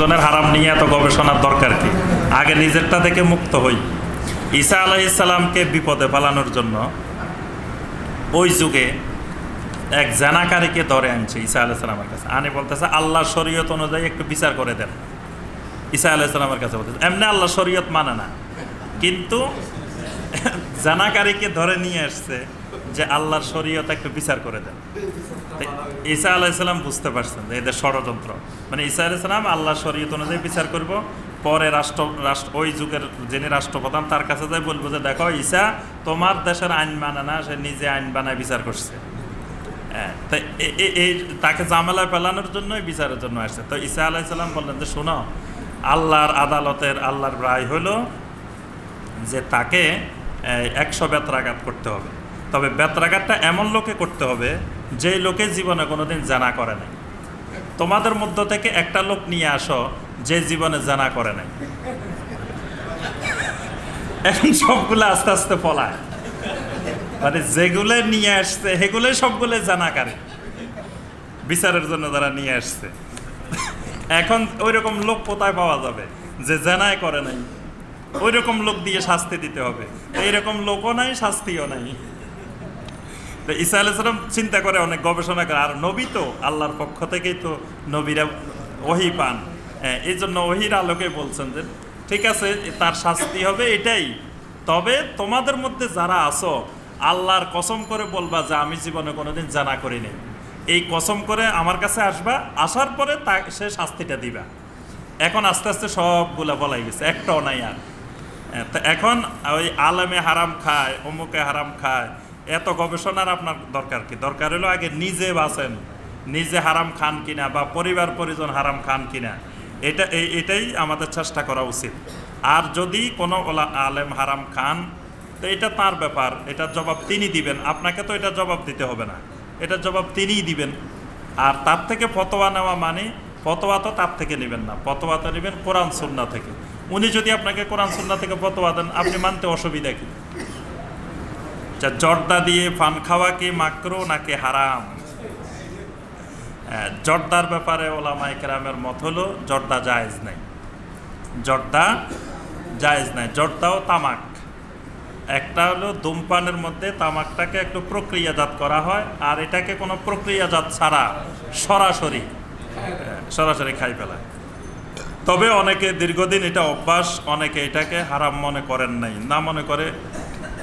আরেকজনের হারাম নিয়ে এত গবেষণার দরকার কি? আগে নিজেরটা থেকে মুক্ত হই। ঈসা আলাইসাল্লামকে বিপদে ফেলানোর জন্য ওই যুগে এক জানাকারীকে ধরে আনছে ঈসা আলাইসাল্লামের কাছে। আনি বলতেছে, আল্লাহ শরীয়ত অনুযায়ী একটু বিচার করে দেন। ঈসা আলাইসাল্লামের কাছে বলতেছে, এমনি আল্লাহ শরীয়ত মানে না। কিন্তু জানাকারীকে ধরে নিয়ে আসছে যে আল্লাহর শরীয়ত একটু বিচার করে দেন। ঈসা আলাইসাল্লাম বুঝতে পারছেন যে এদের ষড়যন্ত্র। মানে ঈসা আলাইসাল্লাম আল্লাহ শরীয়ত অনুযায়ী বিচার করব পরে রাষ্ট্র রাষ্ট্র ওই যুগের যিনি রাষ্ট্রপ্রধান তার কাছে যাই বলব যে দেখো ঈসা তোমার দেশের আইন মানে না সে নিজে আইন বানায় বিচার করছে। হ্যাঁ, তো এই তাকে জামেলায় পেলানোর জন্যই বিচারের জন্য আসছে। তো ঈসা আলাইসাল্লাম বললেন যে শোনো আল্লাহর আদালতের আল্লাহর রায় হলো যে তাকে একশো বেত্রাঘাত করতে হবে। তবে বেত্রাঘাতটা এমন লোকে করতে হবে যে লোকে জীবনে কোনোদিন জানা করে নাই। তোমাদের মধ্য থেকে একটা লোক নিয়ে আসো যে জীবনে জানা করে নাই। এখন সবগুলো আস্তে আস্তে পলায়। মানে যেগুলো নিয়ে আসছে, সেগুলো সবগুলো জানাকারী। বিচারের জন্য তারা নিয়ে আসছে। এখন ওই রকম লোক কোথায় পাওয়া যাবে যে জানায় করে নাই? ওই রকম লোক দিয়ে শাস্তি দিতে হবে। এইরকম লোকও নাই, শাস্তিও নাই। তো ঈসা আলাইসালাম চিন্তা করে অনেক গবেষণা করে আর নবী তো আল্লাহর পক্ষ থেকেই তো নবীরা ওহি পান। হ্যাঁ, এই জন্য ওহির আলোকে বলছেন যে ঠিক আছে তার শাস্তি হবে এটাই। তবে তোমাদের মধ্যে যারা আছো আল্লাহর কসম করে বলবা যে আমি জীবনে কোনোদিন জানা করিনি। এই কসম করে আমার কাছে আসবা আসার পরে তা সে শাস্তিটা দিবা। এখন আস্তে আস্তে সবগুলা বলাই গেছে একটাও নাই আর। হ্যাঁ, এখন ওই আলেমে হারাম খায় অমুকে হারাম খায় এত গবেষণার আপনার দরকার কি? দরকার হলো আগে নিজে বাঁচেন। নিজে হারাম খান কিনা বা পরিবার, পরিজন হারাম খান কিনা। এটা এটাই আমাদের চেষ্টা করা উচিত। আর যদি কোনো আলেম হারাম খান, তো এটা তার ব্যাপার। এটার জবাব তিনি দিবেন। আপনাকে তো এটা জবাব দিতে হবে না। এটার জবাব তিনিই দিবেন। আর তার থেকে ফতোয়া নেওয়া মানে ফতোয়া তো তার থেকে নেবেন না। ফতোয়া তো নেবেন কোরআন, সুন্না থেকে। উনি যদি আপনাকে কোরআন, সুন্না থেকে ফতোয়া দেন, আপনি মানতে অসুবিধা কি? যা জর্দা দিয়ে পান খাওয়া কি মাকরো নাকি হারাম? হ্যাঁ, জর্দার ব্যাপারে ওলামাই কেরামের মত হলো জর্দা জায়েজ নাই। জর্দা জায়েজ নাই জর্দাও তামাক। একটা হলো ধূমপানের মধ্যে তামাকটাকে একটু প্রক্রিয়াজাত করা হয় আর এটাকে কোনো প্রক্রিয়াজাত ছাড়া সরাসরি সরাসরি খাই ফেলায় তবে অনেকে দীর্ঘদিন এটা অভ্যাস অনেকে এটাকে হারাম মনে করেন নাই না মনে করে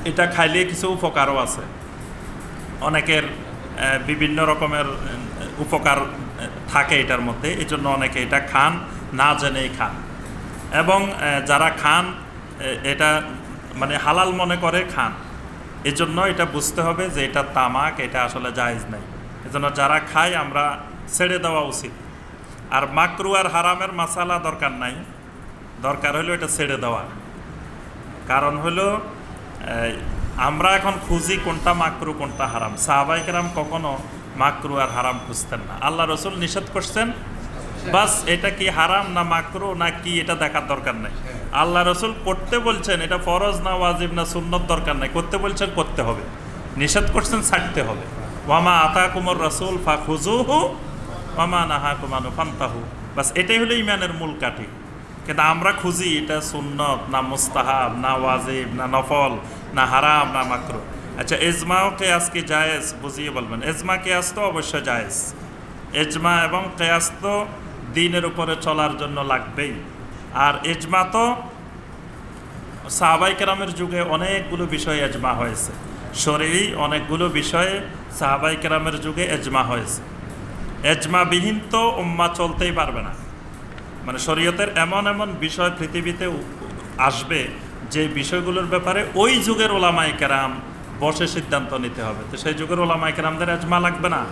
এটা খাইলে কিছু উপকারও আছে। অনেকের বিভিন্ন রকমের উপকার থাকে এটার মধ্যে এই জন্য অনেকে এটা খান, না জেনেই খান। এবং যারা খান এটা মানে হালাল মনে করে খান। এজন্য এটা বুঝতে হবে যে এটা তামাক, এটা আসলে জায়েজ নাই। এজন্য যারা খায়, আমরা ছেড়ে দেওয়া উচিত। আর মাকরু আর হারামের মাসালা দরকার নাই। দরকার হলো এটা ছেড়ে দেওয়া। কারণ হলো আমরা এখন খুঁজি কোনটা মাকরু, কোনটা হারাম। সাহাবাই কেরাম কখনো মাকরু আর হারাম খুঁজতেন না। আল্লাহ রসুল নিষেধ করছেন, বাস এটা কি হারাম না মাকরু, না কি এটা দেখার দরকার নেই। আল্লাহ রসুল করতে বলছেন, এটা ফরজ না ওয়াজিব না সুন্নত দরকার নাই। করতে বলছেন, করতে হবে। নিষেধ করছেন, ছাড়তে হবে। ওয়ামা আতা কুমর রসুল ফা খুজু খুজুহু ওয়ামা নাহা কুমানু ফান্তাহু। বাস এটাই হলো ইমানের মূল কাঠি। কিন্তু আমরা খুঁজি এটা সুন্নত, না মুস্তাহাব, না ওয়াজিব, না নফল। না হারাম, না মাকরু। আচ্ছা এজমাও কেয়াস কি জায়েজ? বুঝিয়ে বলবেন। এজমা কেয়াস তো অবশ্যই জায়েজ। এজমা এবং কেয়াস তো দিনের উপরে চলার জন্য লাগবেই। আর এজমা তো সাহাবাই কেরামের যুগে অনেকগুলো বিষয়ে এজমা হয়েছে। শরীরই অনেকগুলো বিষয়ে সাহাবাই কেরামের যুগে এজমা হয়েছে। এজমাবিহীন তো উম্মা চলতেই পারবে না। মানে শরীয়তের এমন এমন বিষয় পৃথিবীতে আসবে যে বিষয়গুলোর ব্যাপারে ওই যুগের ওলামাই কেরাম বসে সিদ্ধান্ত নিতে হবে। তো সেই যুগের ওলামাই কেরামদের এজমা লাগবে না।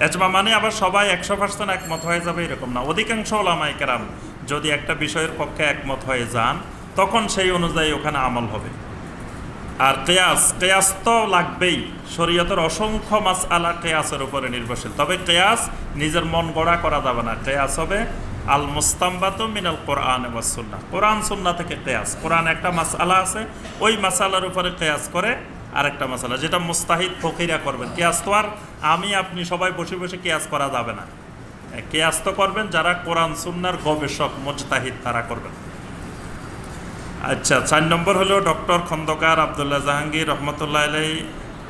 এজমা মানে আবার সবাই একশো পার্সেন্ট একমত হয়ে যাবে এরকম না। অধিকাংশ ওলামাই কেরাম যদি একটা বিষয়ের পক্ষে একমত হয়ে যান, তখন সেই অনুযায়ী ওখানে আমল হবে। আর কেয়াস কেয়াস তো লাগবেই। শরীয়তের অসংখ্য মাস আলা কেয়াসের উপরে নির্ভরশীল। তবে কেয়াস নিজের মন গড়া করা যাবে না। কেয়াস হবে আল মুস্তাম্বাত মিনাল কোরআন এবং সুন্না কোরআন সুন্না থেকে কেয়াস। কোরআন একটা মাসালা আছে, ওই মাসালার উপরে কেয়াস করে আরেকটা মাসালা যেটা মুস্তাহিদ ফকিরা করবেন। কেয়াস তো আর আমি, আপনি সবাই বসে বসে কেয়াস করা যাবে না। কেয়াস তো করবেন, যারা কোরআন সুন্নার গবেষক, মোজতাহিদ, তারা করবেন। আচ্ছা চার নম্বর হলো ডক্টর খন্দকার আবদুল্লাহ জাহাঙ্গীর রহমতুল্লাহ আলাই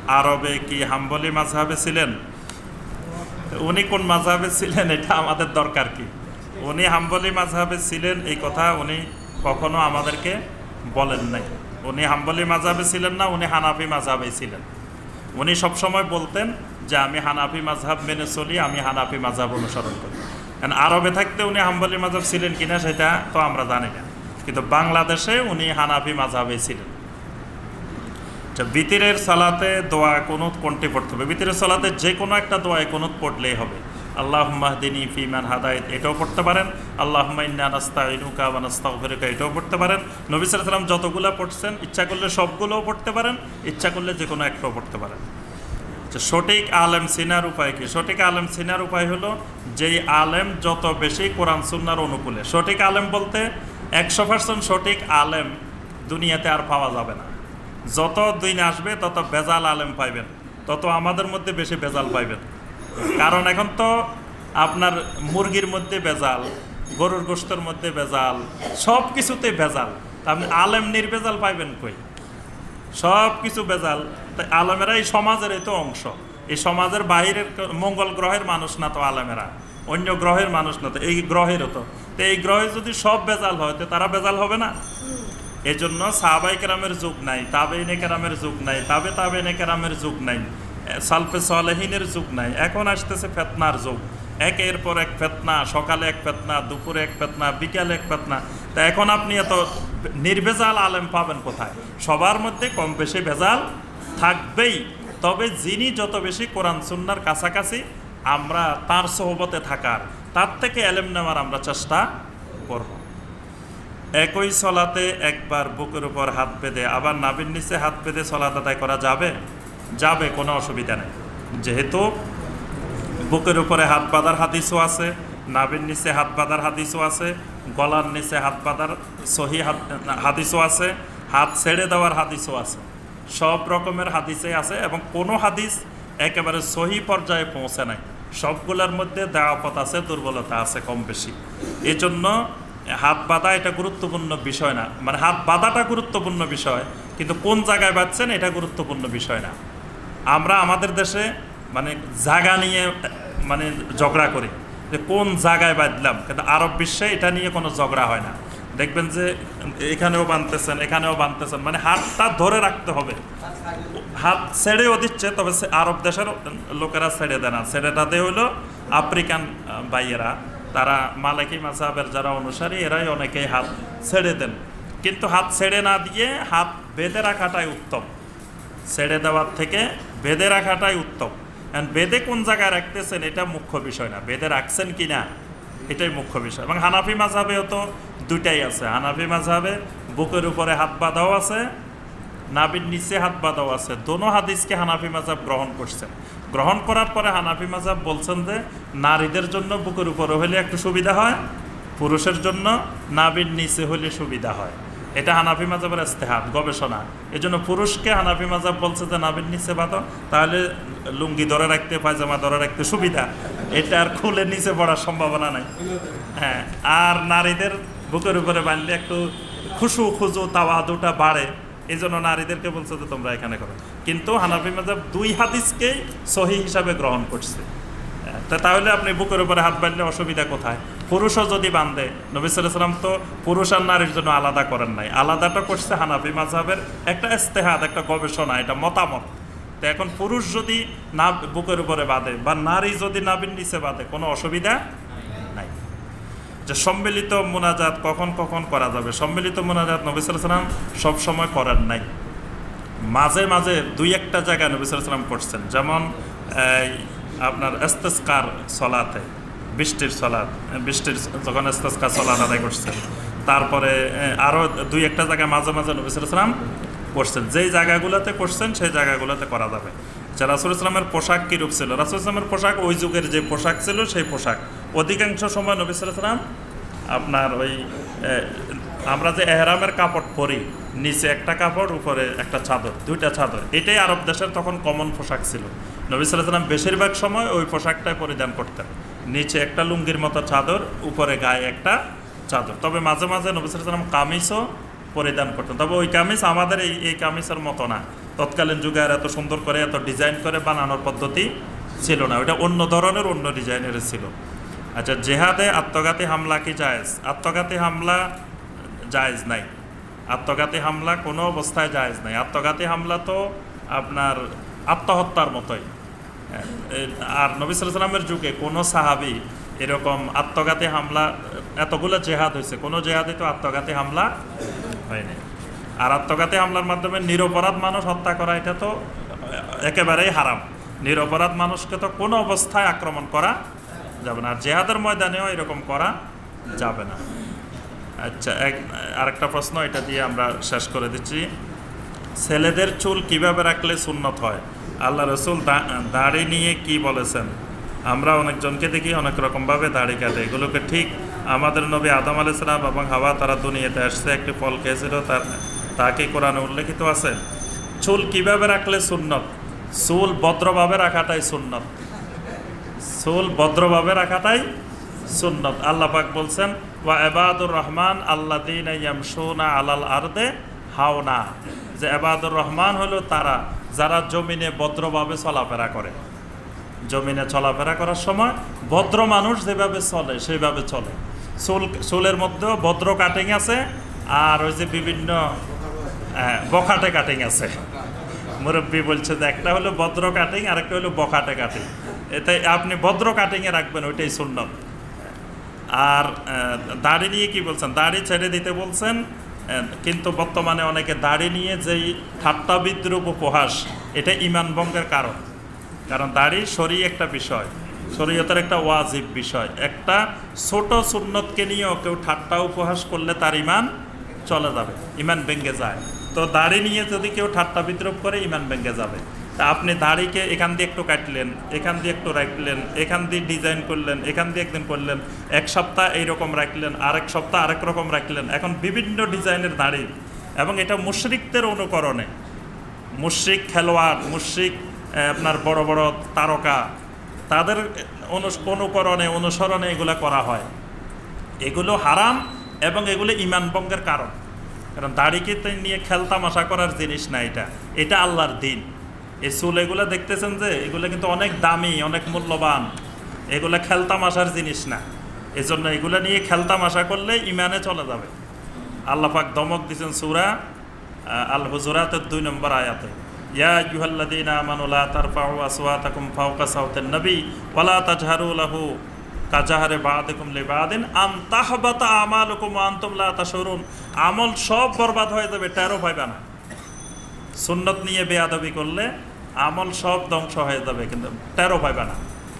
আরবে কি হাম্বলি মাঝহাবে ছিলেন? উনি কোন মাঝহাবে ছিলেন? এটা আমাদের দরকার কি? উনি হাম্বলি মাঝহাবে ছিলেন, এই কথা উনি কখনো আমাদেরকে বলেন নাই। উনি হাম্বলি মাঝহাবে ছিলেন না, উনি হানাফি মাঝহাবে ছিলেন। উনি সবসময় বলতেন যে, আমি হানাফি মাঝহাব মেনে চলি, আমি হানাফি মাঝহাব অনুসরণ করি। কারণ আরবে থাকতে উনি হাম্বলি মাঝহাব ছিলেন কিনা সেটা তো আমরা জানি না। কিন্তু বাংলাদেশে উনি হানাফি মাঝহাবে ছিলেন। আচ্ছা বিতিরের সালাতে দোয়া কোনুত কোনটি পড়তে হবে? বিতিরের সালাতে যে কোনো একটা দোয়ায় কোনুত পড়লেই হবে। আল্লাহ মাহদিনী ফিমান হাদায়ত এটাও পড়তে পারেন। আল্লাহ ইন্না নাস্তাইনুকা বা নাস্তাগফিরুকা এটাও পড়তে পারেন। নবী আলাইহি যতগুলো পড়ছেন ইচ্ছা করলে সবগুলোও পড়তে পারেন ইচ্ছা করলে যে কোনো একটাও পড়তে পারেন। আচ্ছা, সঠিক আলেম সিনার উপায় কি? সঠিক আলেম সিনার উপায় হলো যেই আলেম যত বেশি কোরআন সুন্নার অনুকূলে। সঠিক আলেম বলতে একশো পার্সেন্ট সঠিক আলেম দুনিয়াতে আর পাওয়া যাবে না। যত দিন আসবে তত বেজাল আলেম পাইবেন। তত আমাদের মধ্যে বেশি বেজাল পাইবেন। কারণ এখন তো আপনার মুরগির মধ্যে বেজাল গরুর গোস্তের মধ্যে বেজাল সব কিছুতে বেজাল আপনি আলেম নির্বেজাল পাইবেন কই? সব কিছু বেজাল তাই আলেমেরা এই সমাজের এই তো অংশ। এই সমাজের বাহিরের মঙ্গল গ্রহের মানুষ না তো আলেমেরা। অন্য গ্রহের মানুষ না তো, এই গ্রহেরও তো। তো এই গ্রহে যদি সব বেজাল হয়, তো তারা বেজাল হবে না? এই জন্য সাহাবাই কেরামের যুগ নাই, তাবেইনে কেরামের যুগ নাই, তাবে তাবেইনে কেরামের যুগ নাই। সালফে সালেহিনের যুগ নাই। এখন আসতেছে ফেতনার যুগ। একের পর এক ফেতনা, সকালে এক ফেতনা, দুপুরে এক ফেতনা, বিকালে এক ফেতনা। তা এখন আপনি এত নির্ভেজাল আলেম পাবেন কোথায়? সবার মধ্যে কম বেশি ভেজাল থাকবেই। তবে যিনি যত বেশি কোরআন সুন্নার কাছাকাছি, আমরা তার সহবতে থাকার, তার থেকে এলেম নেওয়ার আমরা চেষ্টা করব। একই সলাতে একবার বুকের উপর হাত বেঁধে, আবার নাবির নিচে হাত বেঁধে সলাত আদায় করা যাবে? যাবে, কোনো অসুবিধা নেই। যেহেতু বুকের উপরে হাত বাঁধার হাদিসও আছে নাবির নিচে হাত বাঁধার হাদিসও আছে, গলার নিচে হাত বাঁধার সহি হাদিসও আছে, হাত ছেড়ে দেওয়ার হাদিসও আছে। সব রকমের হাদিসে আছে এবং কোনো হাদিস একেবারে সহি পর্যায়ে পৌঁছে নাই। সবগুলোর মধ্যে দেওয়াপথ আছে, দুর্বলতা আছে কম বেশি। এই জন্য হাত বাঁধা এটা গুরুত্বপূর্ণ বিষয় না। মানে হাত বাঁধাটা গুরুত্বপূর্ণ বিষয়, কিন্তু কোন জায়গায় বাঁধছেন এটা গুরুত্বপূর্ণ বিষয় না। আমরা আমাদের দেশে মানে জায়গা নিয়ে মানে ঝগড়া করি। যে কোন জায়গায় বাঁধলাম কিন্তু আরব বিশ্বে এটা নিয়ে কোনো ঝগড়া হয় না। দেখবেন যে এখানেও বাঁধতেছেন এখানেও বাঁধতেছেন মানে হাতটা ধরে রাখতে হবে। হাত ছেড়েও দিচ্ছে, তবে আরব দেশের লোকেরা ছেড়ে দেয় না। ছেড়ে তাতে হইল আফ্রিকান ভাইয়েরা। তারা মালিকি মাসাবের যারা অনুসারী, এরাই অনেকেই হাত ছেড়ে দেন। কিন্তু হাত ছেড়ে না দিয়ে হাত বেঁধে রাখাটাই উত্তম। ছেড়ে দেওয়ার থেকে বেঁধে রাখাটাই উত্তম। বেঁধে কোন জায়গায় রাখতেছেন, এটা মুখ্য বিষয় না। বেদে রাখছেন কি না, এটাই মুখ্য বিষয়। এবং হানাফি মাঝাবেও তো দুইটাই আছে। হানাফি মাঝাবে বুকের উপরে হাত বাঁধাও আছে, নাবির নিচে হাত বাঁধাও আছে। দোনো হাদিসকে হানাফি মাজাব গ্রহণ করছেন। গ্রহণ করার পরে হানাফি মাজাব বলছেন যে, নারীদের জন্য বুকের উপরে হলে একটু সুবিধা হয়, পুরুষের জন্য নাবির নিচে হলে সুবিধা হয়। এটা হানাফি মাজাবের ইস্তেহাদ গবেষণা। এই জন্য পুরুষকে হানাফি মাজাব বলছে যে, নাবির নিচে বাঁধো, তাহলে লুঙ্গি ধরে রাখতে, পায়জামা ধরে রাখতে সুবিধা। এটা আর খুলে নিচে পড়ার সম্ভাবনা নাই। হ্যাঁ আর নারীদের বুকের উপরে বাঁধলে একটু খুশু, খুজু তাওয়া দুটা বাড়ে। এই জন্য নারীদেরকে বলছে যে, তোমরা এখানে করো। কিন্তু হানাফি মাজাব দুই হাদিসকেই সহি হিসাবে গ্রহণ করছে। তা তাহলে আপনি বুকের উপরে হাত বাঁধলে অসুবিধা কোথায়? পুরুষও যদি বাঁধে নবী সাল্লাম তো পুরুষ আর নারীর জন্য আলাদা করেন নাই। আলাদাটা করছে হানাফি মাঝহাবের একটা ইস্তেহাদ, একটা গবেষণা, এটা মতামত। তো এখন পুরুষ যদি না, বুকের উপরে বাঁধে বা নারী যদি নাবির নিচে বাঁধে, কোনো অসুবিধা নাই। যে সম্মিলিত মোনাজাত কখন কখন করা যাবে? সম্মিলিত মোনাজাত নবী সাল্লাম সব সময় করেন নাই। মাঝে মাঝে দুই একটা জায়গায় নবী সাল্লাম করছেন। যেমন আপনার এস্তেস্কার সলাতে। বৃষ্টির সলাদ বৃষ্টির যখন এস্তেস্কার সলাদ আদায় করছেন, তারপরে আরও দুই একটা জায়গায় মাঝে মাঝে নবী সাল্লাম করছেন। যেই জায়গাগুলোতে করছেন, সেই জায়গাগুলোতে করা যাবে। আচ্ছা রাসুল ইসলামের পোশাক কীরূপ ছিল? রাসুল ইসলামের পোশাক, ওই যুগের যে পোশাক ছিল, সেই পোশাক। অধিকাংশ সময় নবী সাল্লাম আপনার ওই আমরা যে এহরামের কাপড় পরি, নিচে একটা কাপড়, উপরে একটা চাদর, দুইটা চাদর, এটাই আরব দেশের তখন কমন পোশাক ছিল। নবী সাল্লাম বেশিরভাগ সময় ওই পোশাকটাই পরিধান করতেন। নিচে একটা লুঙ্গির মতো চাদর, উপরে গায়ে একটা চাদর। তবে মাঝে মাঝে নবিসাম কামিজও পরিধান করতেন। তবে ওই কামিজ আমাদের এই এই কামিজের মতো না। তৎকালীন যুগে আর এত সুন্দর করে, এত ডিজাইন করে বানানোর পদ্ধতি ছিল না। ওটা অন্য ধরনের, অন্য ডিজাইনের ছিল। আচ্ছা জেহাদে আত্মঘাতী হামলা কি জায়েজ? আত্মঘাতী হামলা জায়েজ নাই। আত্মঘাতী হামলা কোনো অবস্থায় জায়েজ নাই। আত্মঘাতী হামলা তো আপনার আত্মহত্যার মতোই। আর নবী সাল্লামের যুগে কোনো সাহাবি এরকম আত্মঘাতী হামলা, এতগুলো জেহাদ হয়েছে, কোনো জেহাদে তো আত্মঘাতী হামলা হয়নি। আর আত্মঘাতী হামলার মাধ্যমে নিরপরাধ মানুষ হত্যা করা, এটা তো একেবারেই হারাম। নিরপরাধ মানুষকে তো কোনো অবস্থায় আক্রমণ করা যাবে না। আর জেহাদের ময়দানেও এরকম করা যাবে না। আচ্ছা এক, আরেকটা প্রশ্ন, এটা দিয়ে আমরা শেষ করে দিচ্ছি। ছেলেদের চুল কীভাবে রাখলে সুন্নত হয়? আল্লাহ রসুল দাড়ি নিয়ে কি বলেছেন? আমরা অনেকজনকে দেখি অনেক রকমভাবে দাড়ি কাটে। এগুলোকে ঠিক আমাদের নবী আদম আলাইসালাম এবং হাওয়া তারা দুনিয়াতে আসছে, একটি ফল খেয়েছিল, তার, তাকে কোরআনে উল্লেখিত আছে, চুল কীভাবে রাখলে সুন্নত? চুল ভদ্রভাবে রাখাটাই সুন্নত। চুল ভদ্রভাবে রাখাটাই সুন্নত। আল্লাহ পাক বলছেন, ওয়া এবাদুর রহমান আল্লাদিন ইয়ামশুনা আলাল আরদে হাওনা। যে এবাদুর রহমান হলো তারা। যারা জমিনে ভদ্রভাবে চলাফেরা করে। জমিনে চলাফেরা করার সময় ভদ্র মানুষ যেভাবে চলে সেইভাবে চলে। চুল চুলের মধ্যেও ভদ্র কাটিং আছে আর ওই যে বিভিন্ন হ্যাঁ, বখাটে কাটিং আছে। মুরব্বী বলছে যে একটা হলো ভদ্র কাটিং আর একটা হলো বখাটে কাটিং এতে আপনি ভদ্র কাটিংয়ে রাখবেন ওইটাই সুন্নত। আর দাড়ি নিয়ে কি বলছেন? দাড়ি ছেড়ে দিতে বলছেন কিন্তু বর্তমানে অনেকে দাড়ি নিয়ে যেই ঠাট্টা বিদ্রুপ উপহাস, এটা ইমান ভঙ্গের কারণ। কারণ দাড়ি শরী একটা বিষয়, শরীয়তের একটা ওয়াজিব বিষয়। একটা ছোট সুন্নতকে নিয়েও কেউ ঠাট্টা উপহাস করলে তার ইমান চলে যাবে, ইমান ভেঙ্গে যায়। তো দাড়ি নিয়ে যদি কেউ ঠাট্টা বিদ্রুপ করে, ইমান ভেঙ্গে যাবে। তা আপনি দাড়িকে এখান দিয়ে একটু কাটলেন, এখান দিয়ে একটু রাখলেন, এখান দিয়ে ডিজাইন করলেন, এখান দিয়ে একদিন করলেন, এক সপ্তাহ এইরকম রাখলেন, আরেক সপ্তাহ আরেক রকম রাখলেন। এখন বিভিন্ন ডিজাইনের দাড়ি এবং এটা মুশরিকদের অনুকরণে। মুশ্রিক খেলোয়াড়, মুশ্রিক আপনার বড় বড় তারকা, তাদের অনুকরণে, অনুসরণে এগুলো করা হয়। এগুলো হারাম এবং এগুলো ইমান ভঙ্গের কারণ। কারণ দাড়িকে নিয়ে খেলতামাশা করার জিনিস না এটা। এটা আল্লাহর দিন। এই চুল এগুলো দেখতেছেন যে, এগুলো কিন্তু অনেক দামি, অনেক মূল্যবান। এগুলো খেলতামাশার জিনিস না। এজন্য এগুলো নিয়ে খেলতাম খেলতামাশা করলে ইমানে চলে যাবে। আল্লাহ পাক দমক দিয়েছেন সুরা আল হুজুরাতের দুই নম্বর আয়াতে। ইয়া ওয়ালা লাহু আমল সব বরবাদ হয়ে যাবে টেরো পাইবা না। সুন্নত নিয়ে বেয়াদবি করলে আমল সব ধ্বংস হয়ে যাবে কিন্তু টেরো পাইবে না।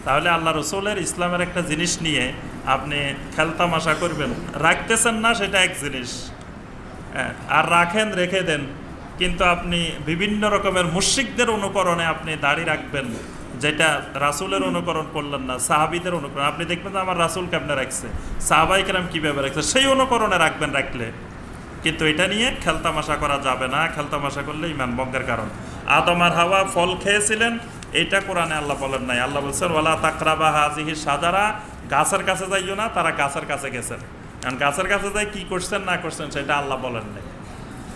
তাহলে আল্লাহ রসুলের ইসলামের একটা জিনিস নিয়ে আপনি খেলতামাশা করবেন। রাখতেছেন না সেটা এক জিনিস। হ্যাঁ, আর রাখেন রেখে দেন। কিন্তু আপনি বিভিন্ন রকমের মুশিকদের অনুকরণে আপনি দাড়ি রাখবেন যেটা রাসুলের অনুকরণ করলেন না সাহাবিদের অনুকরণ। আপনি দেখবেন যে আমার রাসুল কেমনে রাখছে সাহাবাই কেরাম কীভাবে রাখছে সেই অনুকরণে রাখবেন রাখলে। কিন্তু এটা নিয়ে খেলতামাশা করা যাবে না। খেলতামাশা করলে ইমান ভঙ্গের কারণ। আদম আর হাওয়া ফল খেয়েছিলেন এটা কোরআনে আল্লাহ বলেন নাই। আল্লাহ বলছেন ওলা তাকরাবা হাজিহি সাজারা গাছের কাছে যাইও না, তারা গাছের কাছে গেছেন। কারণ গাছের কাছে যাই কি করছেন না করছেন, সেটা আল্লাহ বলেন নাই।